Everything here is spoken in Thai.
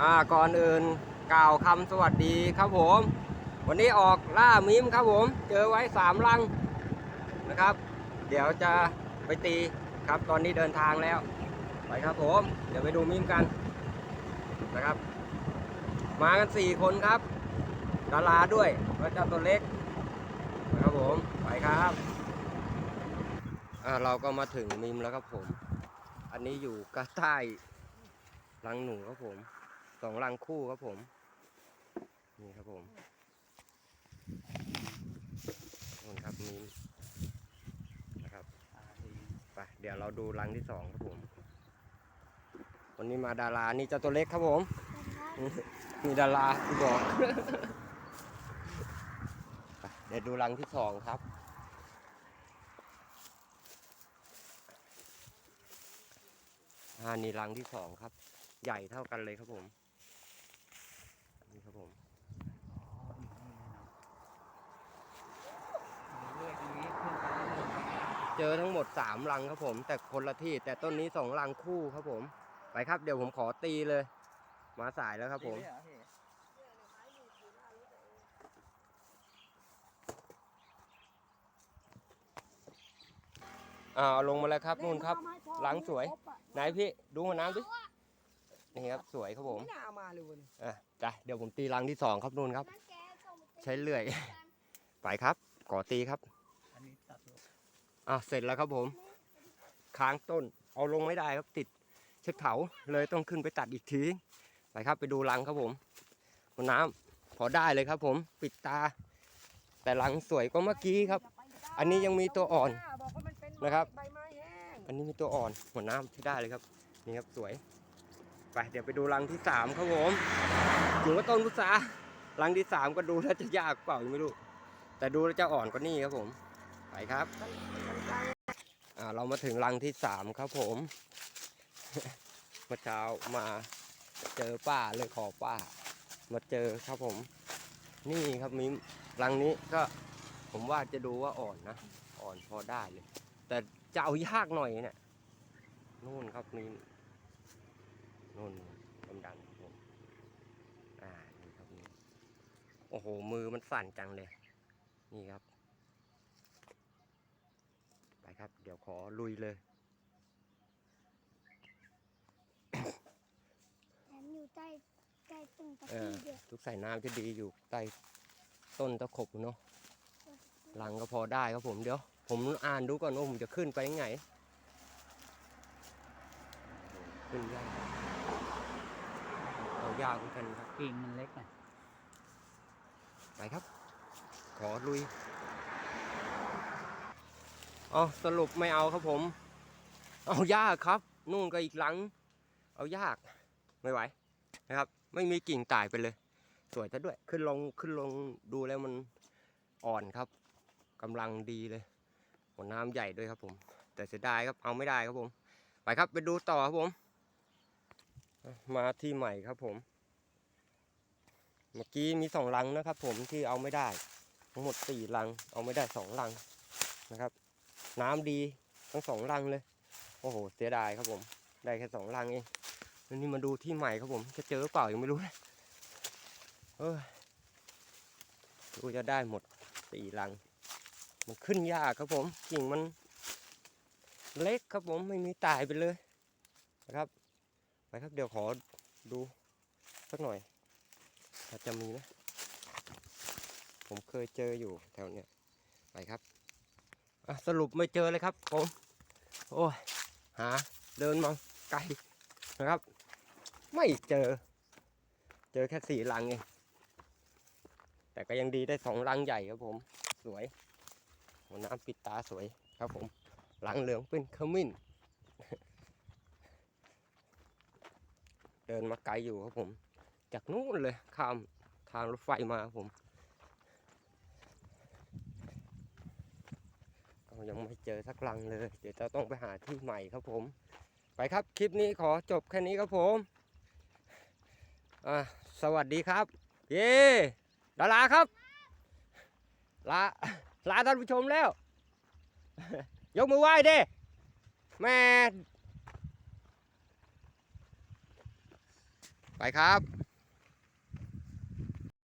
อ่าก่อนอื่นกล่าวคำสวัสดีครับผม วันนี้ออกล่ามิมครับผม เจอไว้สามลังนะครับ เดี๋ยวจะไปตีครับตอนนี้เดินทางแล้ว ไปครับผม เดี๋ยวไปดูมิมกันนะครับ มากันสี่คนครับดาราด้วยพระเจ้าตัวเล็กนะครับผมไปครับเราก็มาถึงมิมแล้วครับผม อันนี้อยู่กระใต้รังหนูครับผม สองรังคู่ครับผม นี่ครับผมนู่นครับมิมนะครับไปเดี๋ยวเราดูรังที่สองครับผม วันนี้มาดารานี่เจ้าตัวเล็กครับผม มีดาราที่บอกไปเดี๋ยวดูรังที่สองครับอ่านี่รังที่สองครับ ใหญ่เท่ากันเลยครับผม นี่ครับผม เจอทั้งหมดสามรังครับผม แต่คนละที่ แต่ต้นนี้สองรังคู่ครับผม ไปครับเดี๋ยวผมขอตีเลย มาสายแล้วครับผม อ่าเอาลงมาแล้วครับนู่นครับหลังสวย ไหนพี่ดูหัวน้ำดินี่ครับสวยครับผมไม่น่าเอามาเลยวันนี้อะจ้ะเดี๋ยวผมตีรังที่สองครับนู่นครับ ใช้เลื่อย ไปครับขอตีครับอันนี้ตัดเลย อะเสร็จแล้วครับผม ค้างต้นเอาลงไม่ได้ครับติดเชือกเถาเลยต้องขึ้นไปตัดอีกทีไปครับไปดูรังครับผมหัวน้ำพอได้เลยครับผมปิดตา แต่รังสวยกว่าเมื่อกี้ครับ อันนี้ยังมีตัวอ่อนนะครับอันนี้มีตัวอ่อนหัวน้ำที่ได้เลยครับนี่ครับสวยไปเดี๋ยวไปดูรังที่สามครับผมอยู่ว่าต้นพุทรารังที่สามก็ดูแล้วจะยากเปล่ายังไม่รู้ แต่ดูแล้วจะอ่อนกว่านี่ครับผม ไปครับ อ่าเรามาถึงรังที่สามครับผมเมื่อเช้ามาเจอป้าเลยขอป้า มาเจอครับผม นี่ครับมิมรังนี้ก็ผมว่าจะดูว่าอ่อนนะ อ่อนพอได้เลย แต่จะเอายากหน่อยเนี่ยนู่นครับมีนู่นดำดำๆผมอ่านี่ครับนี่โอ้โหมือมันสั่นจังเลย นี่ครับ ไปครับ เดี๋ยวขอลุยเลยแถมอยู่ใต้ใต้ต้นตะเอกี้อด้วยทุกใส่น้ำจะดีอยู่ใต้ต้นตะขบเนาะหลังก็พอได้ครับผมเดี๋ยว ผมอ่านดูก่อนว่าผมจะขึ้นไปยังไงขึ้นยากเอายากเหมือนกันครับ กิ่งมันเล็กนะไปครับ ขอลุย เอาสรุปไม่เอาครับผม เอายากครับนู่นก็อีกหลัง เอายากไม่ไหวนะครับ ไม่มีกิ่งตายไปเลย สวยซะด้วย ขึ้นลงขึ้นลงดูแล้วมันอ่อนครับกำลังดีเลยหัวน้ำใหญ่ด้วยครับผม แต่เสียดายครับเอาไม่ได้ครับผม ไปครับไปดูต่อครับผม มาที่ใหม่ครับผม เมื่อกี้มีสองลังนะครับ ผมที่เอาไม่ได้ทั้งหมดสี่ลัง เอาไม่ได้สองลังนะครับ น้ำดีทั้งสองลังเลย โอ้โห เสียดายครับผม ได้แค่สองลังเองแล้วนี่มาดูที่ใหม่ครับผม จะเจอเปล่ายังไม่รู้เลยเออดูจะได้หมดสี่ลัง มันขึ้นยากครับผมกิ่งมันเล็กครับผมไม่มีตายไปเลยนะครับไปครับเดี๋ยวขอดูสักหน่อยอาจจะมีนะ ผมเคยเจออยู่แถวเนี้ยไปครับ สรุปไม่เจอเลยครับผม โอ้ยหาเดินมาไกลนะครับ ไม่เจอ เจอแค่สี่ลังเองแต่ก็ยังดีได้สองลังใหญ่ครับผม สวยหัวน้ำปิดตาสวยครับผมหลังเหลืองเป็นขมิ้น เดินมาไกลอยู่ครับผม จากนู้นเลยข้ามทางรถไฟมาผมก็ยังไม่เจ อสักลังเลย เดี๋ยวจะต้องไปหาที่ใหม่ครับผม ไปครับคลิปนี้ขอจบแค่นี้ครับผมอ่าสวัสดีครับ เย้ดาราครับลาลาท่านผู้ชมแล้ว ยกมือไหว้เด้แม่ไปครับ